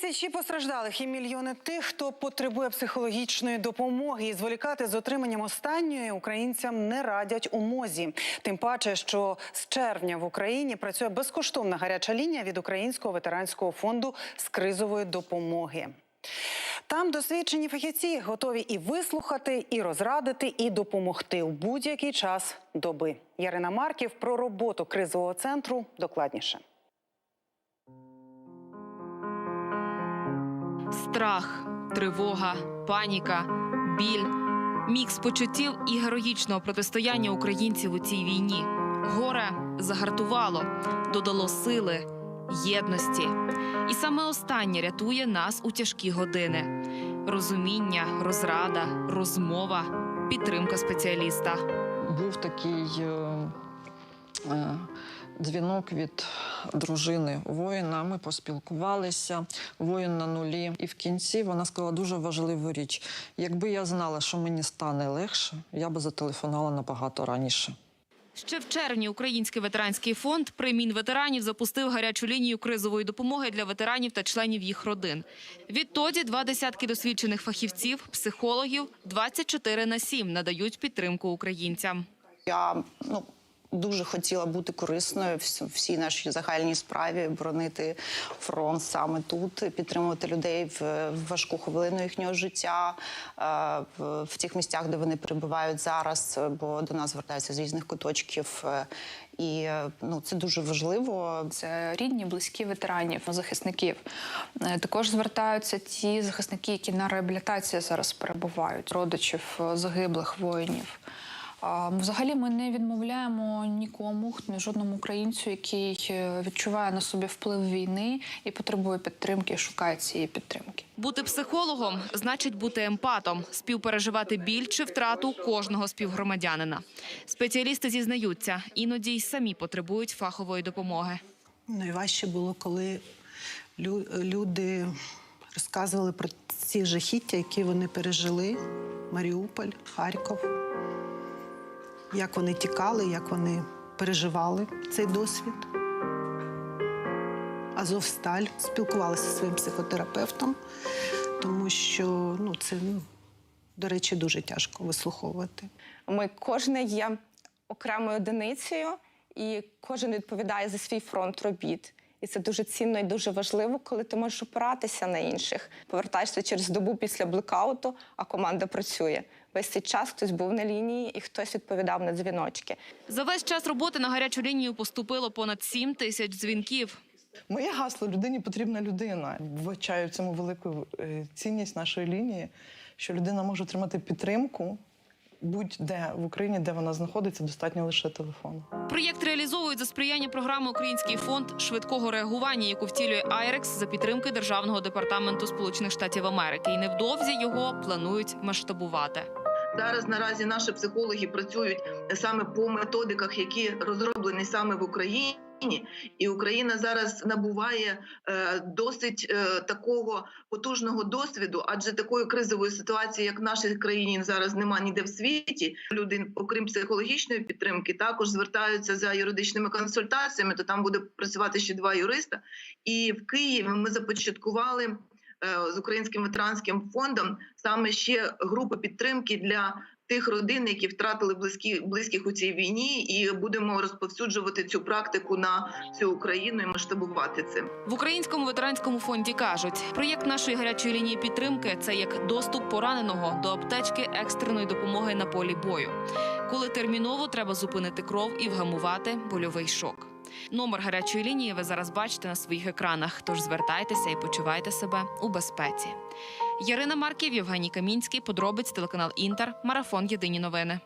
Тисячі постраждалих і мільйони тих, хто потребує психологічної допомоги і зволікати з отриманням останньої українцям не радять у мозі. Тим паче, що з червня в Україні працює безкоштовна гаряча лінія від Українського ветеранського фонду з кризової допомоги. Там досвідчені фахівці готові і вислухати, і розрадити, і допомогти у будь-який час доби. Ярина Марків про роботу кризового центру докладніше. Страх, тривога, паніка, біль, мікс почуттів і героїчного протистояння українців у цій війні. Горе загартувало, додало сили, єдності. І саме останнє рятує нас у тяжкі години: розуміння, розрада, розмова, підтримка спеціаліста. був такий е, е, дзвінок від дружини воїна. Ми поспілкувалися. Воїн на нулі. І в кінці вона сказала дуже важливу річ: якби я знала, що мені стане легше, я би зателефонувала набагато раніше. Ще в червні Український ветеранський фонд при Мінветеранів запустив гарячу лінію кризової допомоги для ветеранів та членів їх родин. Відтоді два десятки досвідчених фахівців, психологів 24 на 7 надають підтримку українцям. Я ну дуже хотіла бути корисною в всій нашій загальній справі, боронити фронт саме тут, підтримувати людей в важку хвилину їхнього життя е, в, тих місцях, де вони перебувають зараз, бо до нас звертаються з різних куточків. е, І е, ну це дуже важливо. Це рідні, близькі ветеранів, захисників. Е, Також звертаються ті захисники, які на реабілітації зараз перебувають, родичів е, загиблих воїнів. Взагалі ми не відмовляємо нікому, ні жодному українцю, який е, відчуває на собі вплив війни і потребує підтримки, шукає цієї підтримки. Бути психологом значить бути емпатом, співпереживати біль чи втрату кожного співгромадянина. Спеціалісти зізнаються, іноді й самі потребують фахової допомоги. Найважче було, коли лю- люди розказували про ці жахіття, які вони пережили: Маріуполь, Харків, як вони тікали, як вони переживали цей досвід. Азовсталь спілкувалася зі своїм психотерапевтом, тому що ну, це, ну, до речі, дуже тяжко вислуховувати. Ми кожне є окремою одиницею, і кожен відповідає за свій фронт робіт. І це дуже цінно і дуже важливо, коли ти можеш опиратися на інших. Повертаєшся через добу після блекауту, а команда працює. Весь цей час хтось був на лінії і хтось відповідав на дзвіночки. За весь час роботи на гарячу лінію поступило понад 7 тисяч дзвінків. Моє гасло людині потрібна людина. Вбачаю в цьому велику е, цінність нашої лінії, що людина може отримати підтримку будь-де в Україні, де вона знаходиться, достатньо лише телефону. Проєкт реалізовують за сприяння програми Український фонд швидкого реагування, яку втілює Айрекс за підтримки Державного департаменту Сполучених Штатів Америки. І невдовзі його планують масштабувати. Зараз наразі наші психологи працюють саме по методиках, які розроблені саме в Україні. І Україна зараз набуває е, досить е, такого потужного досвіду, адже такої кризової ситуації, як в нашій країні, зараз нема ніде в світі. Люди, окрім психологічної підтримки, також звертаються за юридичними консультаціями. То там буде працювати ще два юриста. І в Києві ми започаткували е, з українським ветеранським фондом саме ще групи підтримки для тих родин, які втратили близькі близьких у цій війні, і будемо розповсюджувати цю практику на всю Україну і масштабувати це. В українському ветеранському фонді кажуть, проєкт нашої гарячої лінії підтримки це як доступ пораненого до аптечки екстреної допомоги на полі бою, коли терміново треба зупинити кров і вгамувати больовий шок. Номер гарячої лінії ви зараз бачите на своїх екранах. Тож звертайтеся і почувайте себе у безпеці. Ярина Марків, Євгеній Камінський, подробиць телеканал Інтер, марафон Єдині новини.